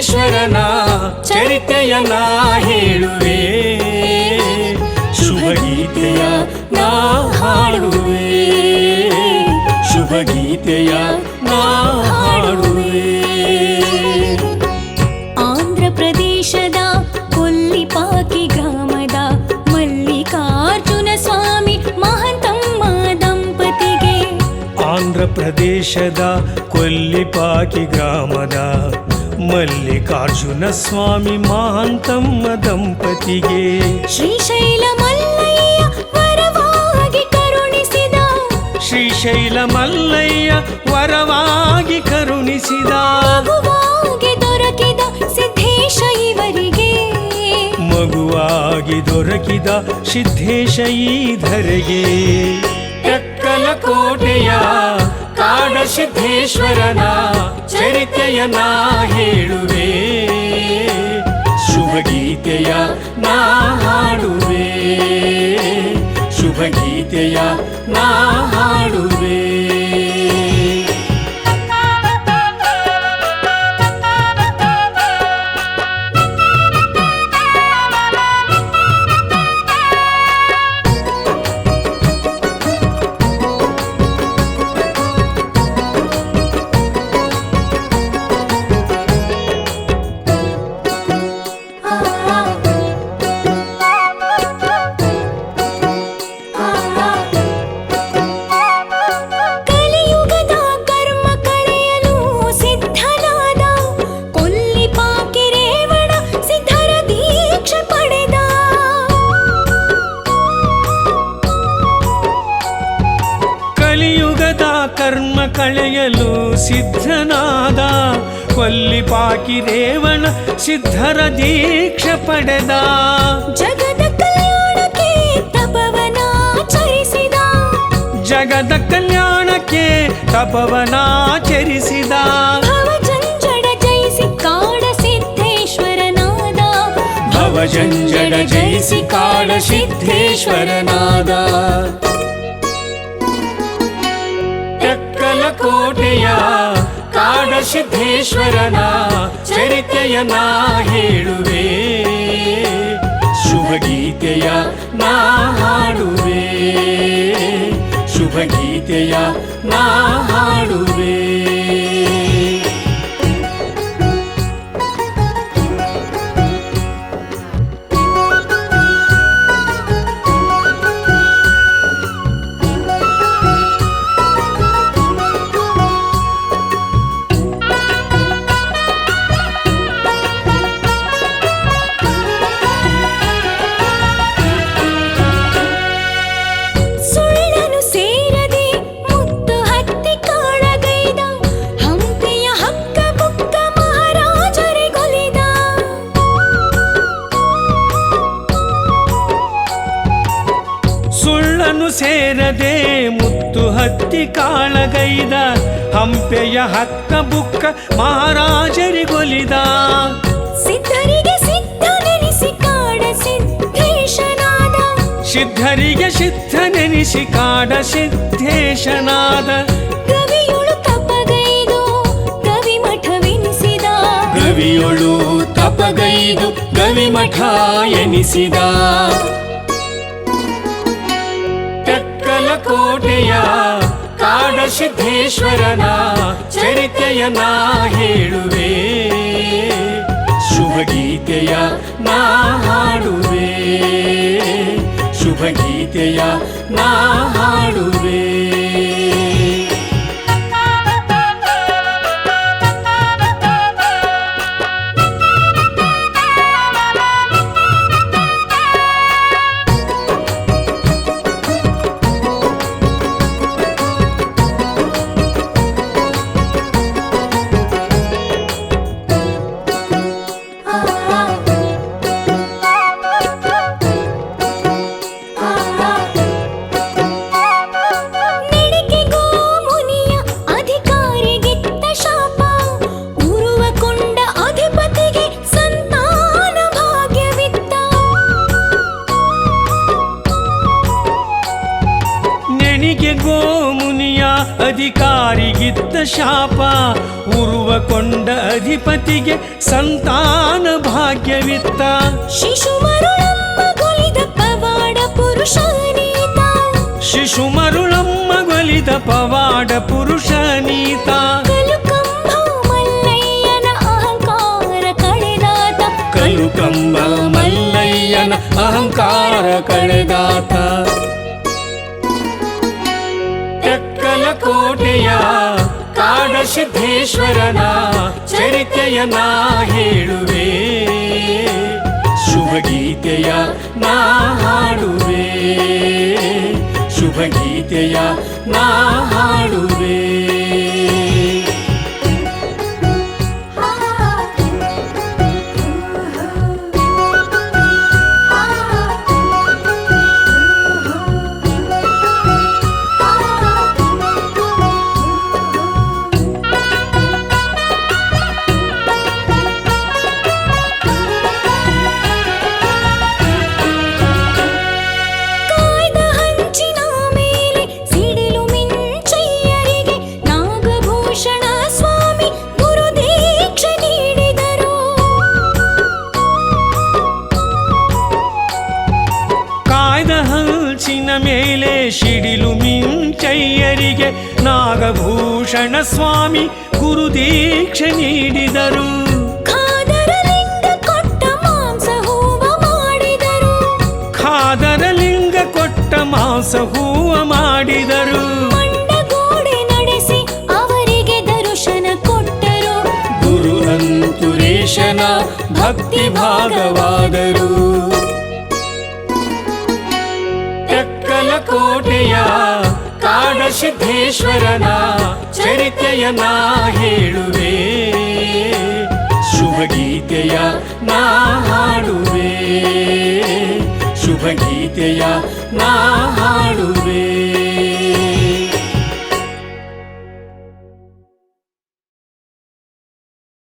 ಸಿದ್ಧೇಶ್ವರನ ಚರಿತೆಯನ್ನ ಹೇಳುವೆ. ಶುಭ ಗೀತೆಯ ನಾ ಹಾಡುವೆ. ಶುಭ ಗೀತೆಯ ನಾ ಹಾಡುವೆ. ಆಂಧ್ರ ಪ್ರದೇಶದ ಕೊಲ್ಲಿಪಾಕಿ ಗ್ರಾಮದ ಮಲ್ಲಿಕಾರ್ಜುನ ಸ್ವಾಮಿ ಮಹಂತಮ್ಮ ದಂಪತಿಗೆ. ಆಂಧ್ರ ಪ್ರದೇಶದ ಕೊಲ್ಲಿಪಾಕಿ ಗ್ರಾಮದ ಮಲ್ಲಿಕಾರ್ಜುನ ಸ್ವಾಮಿ ಮಹಾಂತಮ್ಮ ದಂಪತಿಗೆ. ಶ್ರೀಶೈಲ ಮಲ್ಲಯ್ಯ ವರವಾಗಿ ಕರುಣಿಸಿದ. ಶ್ರೀಶೈಲ ಮಲ್ಲಯ್ಯ ವರವಾಗಿ ಕರುಣಿಸಿದ. ಮಗುವಾಗಿ ದೊರಕಿದ ಸಿದ್ಧೇಶ ಇವರಿಗೆ. ಮಗುವಾಗಿ ದೊರಕಿದ ಸಿದ್ಧೇಶ ಈಧರೆಗೆ. ಟಕ್ಕಲ ಕೋಟೆಯ ಸಿದ್ದೇಶ್ವರನ ಸಿದ್ಧೇಶ್ವರನ ಚರಿತೆಯನ್ನ ಹೇಳುವೆ. ಶುಭ ಗೀತೆಯ ನಾ ಹಾಡುವೆ. ಶುಭಗೀತೆಯ ನಾ ಹಾಡುವೆ. ಸಿದ್ಧನಾದ ಕೊಲ್ಲಿಪಾಕಿ ರೇವಣ ಸಿದ್ಧರ ದೀಕ್ಷೆ ಪಡೆದ ಜಗದ ಕಲ್ಯಾಣಕ್ಕೆ ತಪವನಾಚರಿಸಿದ ಜಗದ ಕಲ್ಯಾಣಕ್ಕೆ ತಪವನಾಚರಿಸಿದ ಭವಜಂಜಡ ಜಯಿಸಿ ಕಾಡ ಸಿದ್ಧೇಶ್ವರನಾದ ಭವಜಂಜಡ ಜಯಿಸಿ ಕಾಡ ಸಿದ್ಧೇಶ್ವರನಾದ ಕೋಟೆಯ ಕಾಡ ಸಿದ್ಧೇಶ್ವರನ ನಾ ಹೇಳುವೆ. ಶುಭ ಗೀತೆಯ ನಾ ಹಾಡುವೆ. ಶುಭ ಗೀತೆಯ ನಾ ಹತ್ತಿ ಕಾಳಗೈದ ಹಂಪೆಯ ಹಕ್ಕ ಬುಕ್ಕ ಮಹಾರಾಜರಿಗೊಲಿದ ಸಿದ್ಧರಿಗೆ ಸಿದ್ಧನೆನಿಸಿ ಕಾಡ ಸಿದ್ಧೇಶನಾದ. ಸಿದ್ಧರಿಗೆ ಸಿದ್ಧನೆನಿಸಿ ಕಾಡ ಸಿದ್ಧೇಶನಾದ. ಕವಿಯೊಳು ತಪಗೈದು ಕವಿ ಮಠವೆನಿಸಿದ ಕವಿಯೊಳು ತಪಗೈದು ಗವಿಮಠ ಎನಿಸಿದ. ಟಕ್ಕಲ ಕೋಟೆಯ ಕಾಡ ಸಿದ್ಧೇಶ್ವರನ ಚರಿತೆಯನ್ನ ಹೇಳುವೆ. ಶುಭ ಗೀತೆಯ ನಾ ಹಾಡುವೆ. ಶುಭಗೀತೆಯ ನಾ ಹಾಡುವೆ. ನೆಣಿಗೆ ಗೋಮುನಿಯ ಅಧಿಕಾರಿಗಿದ್ದ ಶಾಪ. ಉರುವ ಕೊಂಡ ಅಧಿಪತಿಗೆ ಸಂತಾನ ಭಾಗ್ಯವಿತ್ತ. ಶಿಶು ಶಿಶು ಮರುಳಮ್ಮ ಗೊಲಿದ ಪವಾಡ ಪುರುಷ ನೀತ ಕಲುಕಂಬ ಮಲ್ಲಯ್ಯನ ಅಹಂಕಾರ ಕಳೆದಾತ. ಕೋಟೆಯ ಕಾಡ ಸಿದ್ದೇಶ್ವರನ ಚರಿತೆಯ ನಾ ಹೇಳುವೆ. ಶುಭ ಗೀತೆಯ ನಾ ಹಾಡುವೆ. ಶುಭಗೀತೆಯ ನಾ ಹಾಡುವೆ. ನಾಗಭೂಷಣ ಸ್ವಾಮಿ ಗುರುದೀಕ್ಷೆ ನೀಡಿದರು. ಖಾದರಲಿಂಗ ಕೊಟ್ಟ ಮಾಂಸ ಹೂವ ಮಾಡಿದರು. ಖಾದರ ಲಿಂಗ ಕೊಟ್ಟ ಮಾಂಸ ಹೂವ ಮಾಡಿದರು. ಗೋಡೆ ನಡೆಸಿ ಅವರಿಗೆ ದರ್ಶನ ಕೊಟ್ಟರು. ಗುರು ಅಂತುರೇಶನ ಭಕ್ತಿ ಭಾಗವಾದರು. ಕಾಡ ಸಿದ್ದೇಶ್ವರನ ಚರಿತೆಯ ನಾ ಹೇಳುವೆ. ಶುಭ ಗೀತೆಯ ನಾ ಹಾಡುವೆ. ಶುಭ ಗೀತೆಯ ನಾ ಹಾಡುವೆ.